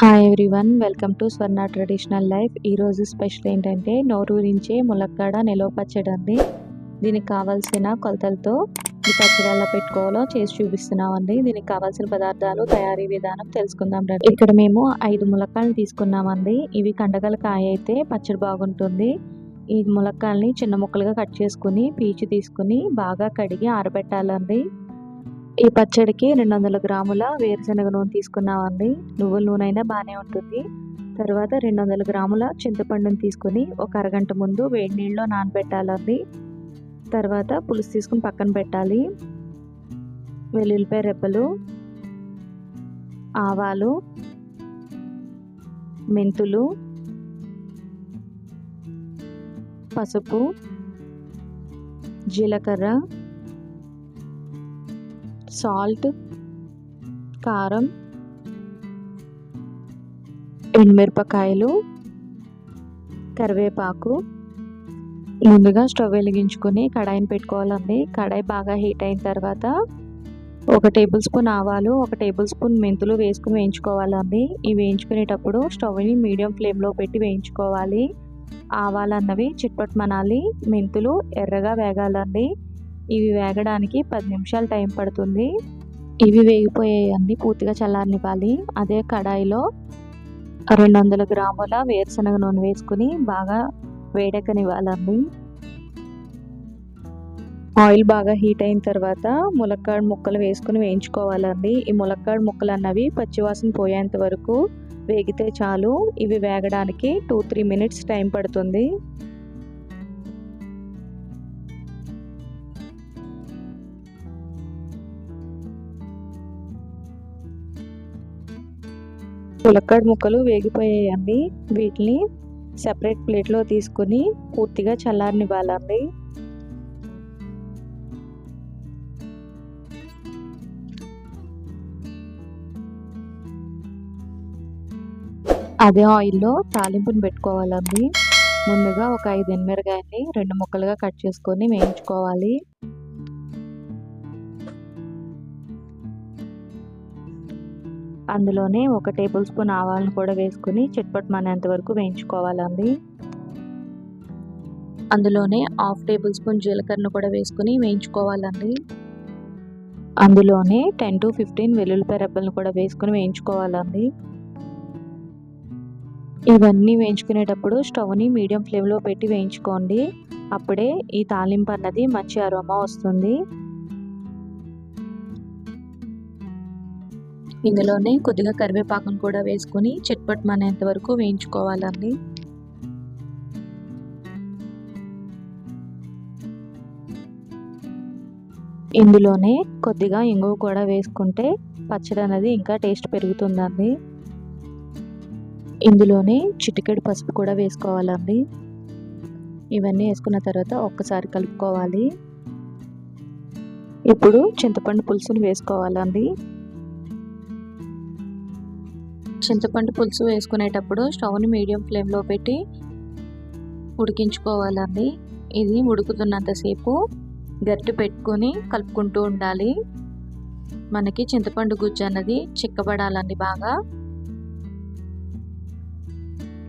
Hi everyone welcome to Swarna traditional life ఈరోజు special ఏంటంటే నోరూరించే ములక్కాడ నిలవ పచ్చడి అండి. దీనికి కావాల్సిన కొలతలతో ఈ పచ్చడి ఎలా పెట్టుకోవాలో చేసి చూపిస్తున్నామండి దీనికి కావాల్సిన పదార్థాలు తయారీ విధానం తెలుసుకుందాం రండి. ఇక్కడ మేము ఐదు ములక్కాయలు తీసుకున్నామండి ఇవి కండగల కాయ అయితే పచ్చడి బాగుంటుంది. ఈ ములక్కాయల్ని చిన్న ముక్కలుగా కట్ చేసుకుని పీచు తీసుకుని బాగా కడిగి ఆరబెట్టాలండి. ఈ పచ్చడికి రెండు వందల గ్రాముల వేరుశనగ నూనె తీసుకున్నామండి. నువ్వుల నూనె అయినా బాగానే ఉంటుంది. తర్వాత రెండు వందల గ్రాముల చింతపండుని తీసుకొని ఒక అరగంట ముందు వేడి నీళ్ళలో నానబెట్టాలండి. తర్వాత పులుసు తీసుకుని పక్కన పెట్టాలి. వెల్లుల్లిపాయ రెప్పలు ఆవాలు మెంతులు పసుపు జీలకర్ర సాల్ట్ కారం ఎండుమిరపకాయలు కరివేపాకు. ముందుగా స్టవ్ వెలిగించుకొని కడాయిని పెట్టుకోవాలండి. కడాయి బాగా హీట్ అయిన తర్వాత ఒక టేబుల్ స్పూన్ ఆవాలు ఒక టేబుల్ స్పూన్ మెంతులు వేసుకుని వేయించుకోవాలండి. ఇవి వేయించుకునేటప్పుడు స్టవ్ని మీడియం ఫ్లేమ్లో పెట్టి వేయించుకోవాలి. ఆవాలు అన్నవి చిట్పట్ మెంతులు ఎర్రగా వేగాలండి. ఇవి వేగడానికి పది నిమిషాలు టైం పడుతుంది. ఇవి వేగిపోయాయండి పూర్తిగా చల్లారనివ్వాలి. అదే కడాయిలో రెండు వందల గ్రాముల వేరుశనగ నూనె వేసుకుని బాగా వేడెక్కనివ్వాలండి. ఆయిల్ బాగా హీట్ అయిన తర్వాత ములక్కాడ ముక్కలు వేసుకుని వేయించుకోవాలండి. ఈ ములక్కాడ ముక్కలు అన్నవి పచ్చివాసన పోయేంత వరకు వేగితే చాలు. ఇవి వేగడానికి టూ త్రీ మినిట్స్ టైం పడుతుంది. ములక్కాడ ముక్కలు వేగిపోయాయండి. వీటిని సెపరేట్ ప్లేట్లో తీసుకుని పూర్తిగా చల్లారనివ్వాలండి. అదే ఆయిల్లో తాలింపుని పెట్టుకోవాలండి. ముందుగా ఒక ఐదు ఎనిమిరగాయని రెండు ముక్కలుగా కట్ చేసుకొని వేయించుకోవాలి. అందులోనే ఒక టేబుల్ స్పూన్ ఆవాలను కూడా వేసుకుని చిట్పట్టమనేంత వరకు వేయించుకోవాలండి. అందులోనే హాఫ్ టేబుల్ స్పూన్ జీలకర్రను కూడా వేసుకుని వేయించుకోవాలండి. అందులోనే టెన్ టు ఫిఫ్టీన్ వెల్లుల్లిపాయ రెబ్బలను కూడా వేసుకుని వేయించుకోవాలండి. ఇవన్నీ వేయించుకునేటప్పుడు స్టవ్ని మీడియం ఫ్లేమ్లో పెట్టి వేయించుకోండి. అప్పుడే ఈ తాలింపు అన్నది మంచి అరోమా వస్తుంది. ఇందులోనే కొద్దిగా కరివేపాకును కూడా వేసుకొని చిట్పట్టమనేంత వరకు వేయించుకోవాలండి. ఇందులోనే కొద్దిగా ఇంగువ కూడా వేసుకుంటే పచ్చడి అనేది ఇంకా టేస్ట్ పెరుగుతుందండి. ఇందులోనే చిటికెడు పసుపు కూడా వేసుకోవాలండి. ఇవన్నీ వేసుకున్న తర్వాత ఒక్కసారి కలుపుకోవాలి. ఇప్పుడు చింతపండు పులుసుని వేసుకోవాలండి. చింతపండు పులుసు వేసుకునేటప్పుడు స్టవ్ని మీడియం ఫ్లేమ్లో పెట్టి ఉడికించుకోవాలండి. ఇది ఉడుకుతున్నంతసేపు గట్టి పెట్టుకొని కలుపుకుంటూ ఉండాలి. మనకి చింతపండు గుజ్జు అన్నది చిక్కబడాలండి బాగా.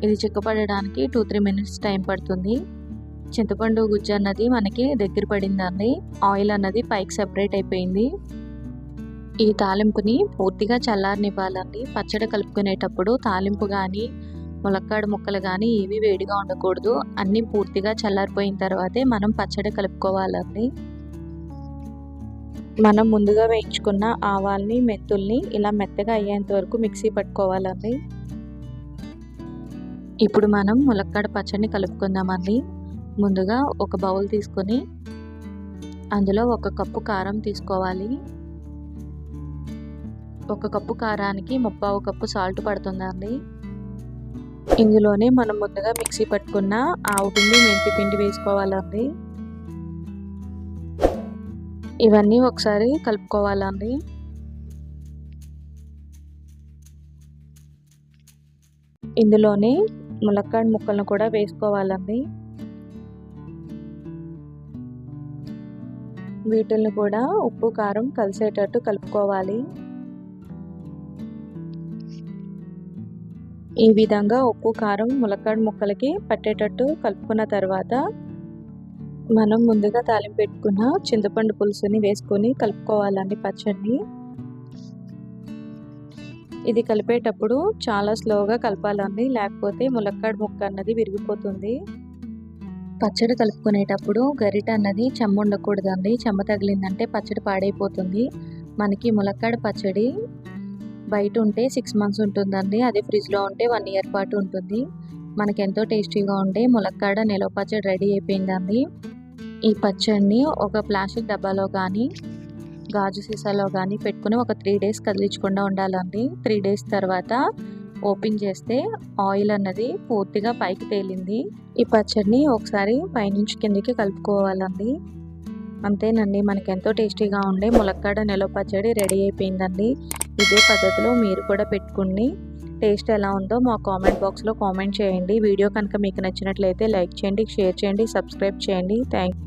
ఇది చిక్కపడడానికి టూ త్రీ మినిట్స్ టైం పడుతుంది. చింతపండు గుజ్జు అన్నది మనకి దగ్గర పడిందండి. ఆయిల్ అన్నది పైకి సెపరేట్ అయిపోయింది. ఈ తాలింపుని పూర్తిగా చల్లారనివ్వాలండి. పచ్చడి కలుపుకునేటప్పుడు తాలింపు కానీ ములక్కాడ ముక్కలు కానీ ఏవి వేడిగా ఉండకూడదు. అన్నీ పూర్తిగా చల్లారిపోయిన తర్వాతే మనం పచ్చడి కలుపుకోవాలండి. మనం ముందుగా వేయించుకున్న ఆవాల్ని మెంతుల్ని ఇలా మెత్తగా అయ్యేంత వరకు మిక్సీ పట్టుకోవాలండి. ఇప్పుడు మనం ములక్కాడ పచ్చడిని కలుపుకుందామండి. ముందుగా ఒక బౌల్ తీసుకొని అందులో ఒక కప్పు కారం తీసుకోవాలి. ఒక కప్పు కారానికి ముప్పావు కప్పు సాల్ట్ పడుతుందండి. ఇందులోనే మనం ముందుగా మిక్సీ పట్టుకున్న ఆవు పిండి మెంతి పిండి వేసుకోవాలండి. ఇవన్నీ ఒకసారి కలుపుకోవాలండి. ఇందులోనే ములక్కాడ ముక్కలను కూడా వేసుకోవాలండి. వీటిల్ని కూడా ఉప్పు కారం కలిసేటట్టు కలుపుకోవాలి. ఈ విధంగా ఉప్పు కారం ములక్కాడ ముక్కలకి పట్టేటట్టు కలుపుకున్న తర్వాత మనం ముందుగా తాలింపు పెట్టుకున్న చింతపండు పులుసుని వేసుకొని కలుపుకోవాలండి పచ్చడిని. ఇది కలిపేటప్పుడు చాలా స్లోగా కలపాలండి లేకపోతే ములక్కాడ ముక్క అన్నది విరిగిపోతుంది. పచ్చడి కలుపుకునేటప్పుడు గరిట అన్నది చెమ్మ ఉండకూడదండి చెమ్మ తగిలిందంటే పచ్చడి పాడైపోతుంది. మనకి ములక్కాడ పచ్చడి బయట ఉంటే సిక్స్ మంత్స్ ఉంటుందండి. అదే ఫ్రిడ్జ్లో ఉంటే వన్ ఇయర్ పాటు ఉంటుంది. మనకి ఎంతో టేస్టీగా ఉండే ములక్కాడ నిలవ పచ్చడి రెడీ అయిపోయిందండి. ఈ పచ్చడిని ఒక ప్లాస్టిక్ డబ్బాలో కానీ గాజు సీసాలో కానీ పెట్టుకుని ఒక త్రీ డేస్ కదిలించకుండా ఉండాలండి. త్రీ డేస్ తర్వాత ఓపెన్ చేస్తే ఆయిల్ అన్నది పూర్తిగా పైకి తేలింది. ఈ పచ్చడిని ఒకసారి పైనుంచి కిందికి కలుపుకోవాలండి. అంతేనండి మనకి ఎంతో టేస్టీగా ఉండే ములక్కాడ నిలవ పచ్చడి రెడీ అయిపోయిందండి. ఇదే పద్ధతిలో మీరు కూడా పెట్టుకుని టేస్ట్ ఎలా ఉందో మా కామెంట్ బాక్స్లో కామెంట్ చేయండి. వీడియో కనుక మీకు నచ్చినట్లయితే లైక్ చేయండి షేర్ చేయండి సబ్స్క్రైబ్ చేయండి. థ్యాంక్